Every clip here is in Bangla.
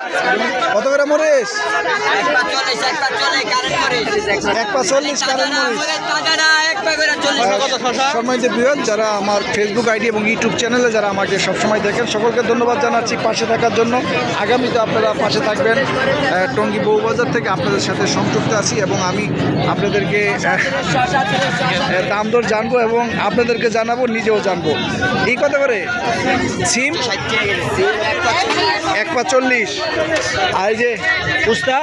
কত করে মরিচ একবার চল্লিশ একবার চল্লিশ কারেন্ট করে এক পা চল্লিশ কারেন্ট মরিচ সম্মানিত বৃহৎ যারা আমার ফেসবুক আইডি এবং ইউটিউব চ্যানেলে যারা আমাকে সবসময় দেখেন সকলকে ধন্যবাদ জানাচ্ছি পাশে থাকার জন্য। আগামীতে আপনারা পাশে থাকবেন টঙ্গী বউবাজার থেকে আপনাদের সাথে সংযুক্ত আছি এবং আমি আপনাদেরকে দাম দর জানব এবং আপনাদেরকে জানাব নিজেও জানব। এই কত করে? সিম? এক পা চল্লিশ। আর এই যে উস্তা?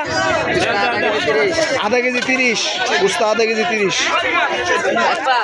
আধা কেজি তিরিশ। উস্তা আধা কেজি তিরিশ।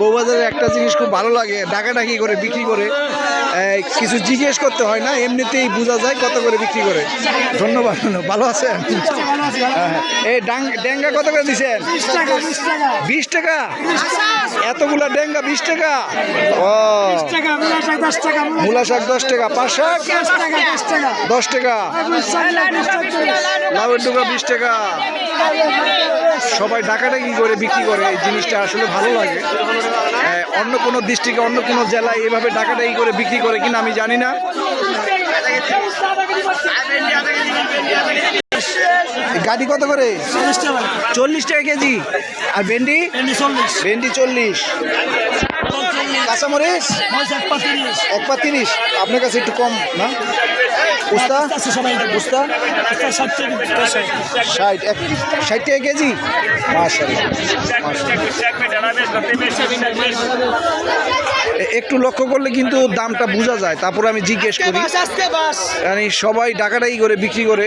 বউবাজারে একটা জিনিস খুব ভালো লাগে, ডাকাডাকি করে বিক্রি করে। কিছু জিজ্ঞেস করতে হয় না, এমনিতেই বোঝা যায় কত করে বিক্রি করে। ধন্যবাদ ভালো আছেন? এই ডেঙ্গা কত করে দিছেন? বিশ টাকা? এতগুলা ডেঙ্গা বিশ টাকা? ও। মূলা শাক দশ টাকা পাঁচ শাক? দশ টাকা। লাউয়ের টুকা বিশ টাকা। সবাই ডাকাডাকি করে বিক্রি করে? এই জিনিসটা আসলে ভালো লাগে। অন্য কোনো ডিস্ট্রিক্টে অন্য কোনো জেলায় এভাবে ডাকাডাকি করে বিক্রি করে কিনা আমি জানি না। গাড়ি কত করে? চল্লিশ টাকা কেজি। আর ভেন্ডি? ভেন্ডি চল্লিশ। কাঁচামরিচ? এক পা তিরিশ। আপনার কাছে একটু কম না? উস্তা উস্তা ষাট ষাট টাকা কেজি। একটু লক্ষ্য করলে কিন্তু দামটা বোঝা যায় তারপর আমি জিজ্ঞেস করি মানে সবাই ডাকাডাকি করে বিক্রি করে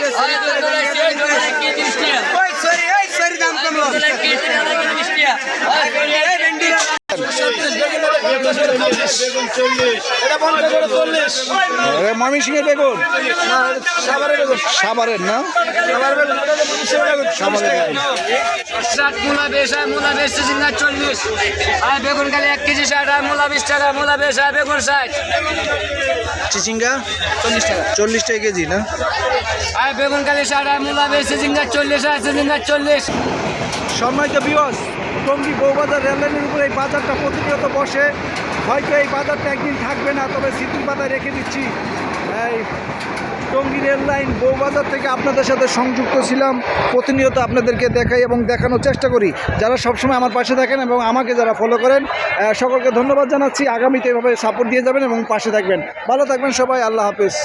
সিংহের বেগুন সাবারের না? মূলা বেশ হয় মূলা বেশ চিংড়া চল্লিশ। আর বেগুন খালি এক কেজি ষাট আর মূলা বিশ টাকা মূলা বেশ হয় বেগুন ষাট। চিচিঙ্গা চল্লিশ টাকা। চল্লিশ টাকা কেজি না? আর বেগুন খালি ষাট আর মূলা বেশ চল্লিশ আর চল্লিশ। সম্মানিত বিয়স টঙ্গী বৌবাজার রেললাইনের উপরে এই বাজারটা প্রতিনিয়ত বসে। হয়তো এই বাজারটা একদিন থাকবে না, তবে স্মৃতির পাতায় রেখে দিচ্ছি। এই টঙ্গী রেল লাইন বৌবাজার থেকে আপনাদের সাথে সংযুক্ত ছিলাম। প্রতিনিয়ত আপনাদেরকে দেখাই এবং দেখানোর চেষ্টা করি। যারা সবসময় আমার পাশে থাকেন এবং আমাকে যারা ফলো করেন সকলকে ধন্যবাদ জানাচ্ছি। আগামীতে এভাবে সাপোর্ট দিয়ে যাবেন এবং পাশে থাকবেন। ভালো থাকবেন সবাই, আল্লাহ হাফেজ।